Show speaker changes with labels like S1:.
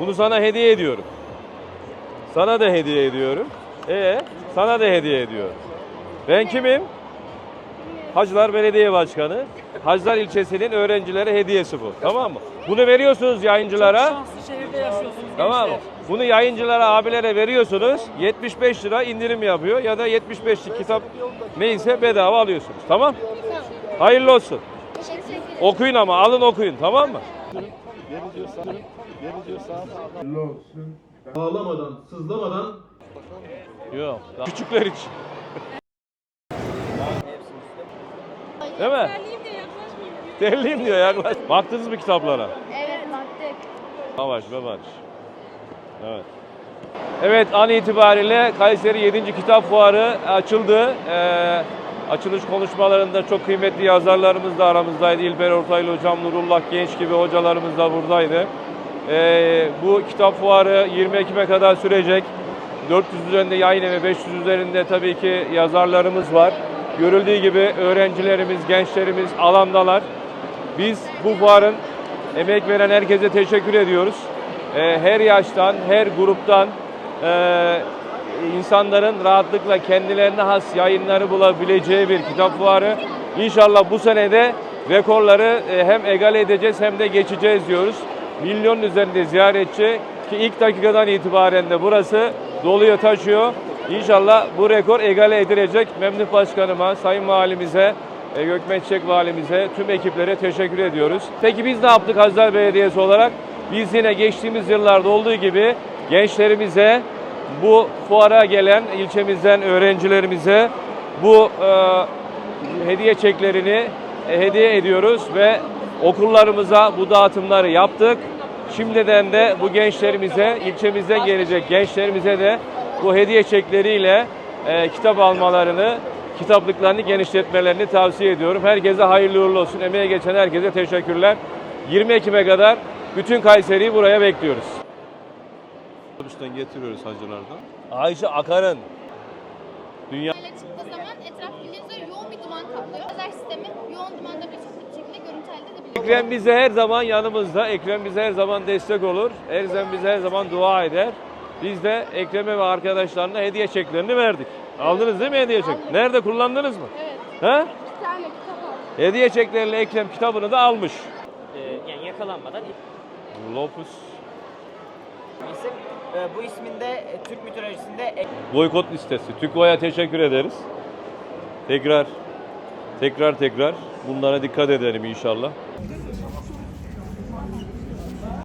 S1: Bunu sana hediye ediyorum. Sana da hediye ediyorum. E sana da hediye ediyorum. Ben kimim? Hacılar Belediye Başkanı. Hacılar ilçesinin öğrencilere hediyesi bu. Tamam mı? Bunu veriyorsunuz yayıncılara.
S2: Şanslı şehirde yaşıyorsunuz
S1: Tamam mı? Bunu yayıncılara, abilere veriyorsunuz. 75 lira indirim yapıyor ya da 75'lik kitap neyse bedava alıyorsunuz. Tamam? Hayırlı olsun.
S3: Teşekkür ederim.
S1: Okuyun ama alın okuyun tamam mı?
S4: Ağlamadan, sızlamadan
S1: Yok. daha Küçükler için. Değil mi? Terliyim diyor yaklaş. Baktınız mı kitaplara?
S3: Evet baktık.
S1: Yavaş yavaş. Evet. Evet an itibariyle Kayseri 7. Kitap Fuarı açıldı. Ee, açılış konuşmalarında çok kıymetli yazarlarımız da aramızdaydı. İlber Ortaylı Hocam, Nurullah Genç gibi hocalarımız da buradaydı. Ee, bu kitap fuarı 20 Ekim'e kadar sürecek. 400 üzerinde yayın evi, 500 üzerinde tabii ki yazarlarımız var. Görüldüğü gibi öğrencilerimiz, gençlerimiz alandalar. Biz bu fuarın emek veren herkese teşekkür ediyoruz. Ee, her yaştan, her gruptan e, insanların rahatlıkla kendilerine has yayınları bulabileceği bir kitap fuarı. İnşallah bu senede rekorları e, hem egale edeceğiz hem de geçeceğiz diyoruz. Milyonun üzerinde ziyaretçi ki ilk dakikadan itibaren de burası doluyor taşıyor. İnşallah bu rekor egale edilecek. Memduh Başkanıma, Sayın Valimize, e, Gökmen Çiçek Valimize, tüm ekiplere teşekkür ediyoruz. Peki biz ne yaptık Hazar Belediyesi olarak? Biz yine geçtiğimiz yıllarda olduğu gibi gençlerimize, bu fuara gelen ilçemizden öğrencilerimize bu e, hediye çeklerini e, hediye ediyoruz ve okullarımıza bu dağıtımları yaptık. Şimdiden de bu gençlerimize, ilçemizden gelecek gençlerimize de bu hediye çekleriyle e, kitap almalarını, kitaplıklarını genişletmelerini tavsiye ediyorum. Herkese hayırlı uğurlu olsun. Emeğe geçen herkese teşekkürler. 20 Ekim'e kadar bütün Kayseri'yi buraya bekliyoruz. Otobüsten getiriyoruz hacılardan. Ayşe Akar'ın dünya
S3: Böyle çıktığı zaman etraf üzere yoğun bir duman kaplıyor. Lazer sistemi yoğun dumanda bir şekilde görüntü elde edebiliyor.
S1: Ekrem bize her zaman yanımızda. Ekrem bize her zaman destek olur. Ekrem bize her zaman dua eder. Biz de Ekrem'e ve arkadaşlarına hediye çeklerini verdik. Aldınız değil mi hediye çek? Nerede kullandınız mı?
S3: Evet.
S1: He?
S3: Bir tane kitap aldım.
S1: Hediye çekleriyle Ekrem kitabını da almış.
S2: Ee, yani yakalanmadan
S1: Lopus.
S2: İsim. Ee, bu isminde e, Türk mitolojisinde
S1: Boykot listesi. TÜKVA'ya teşekkür ederiz. Tekrar, tekrar tekrar bunlara dikkat edelim inşallah.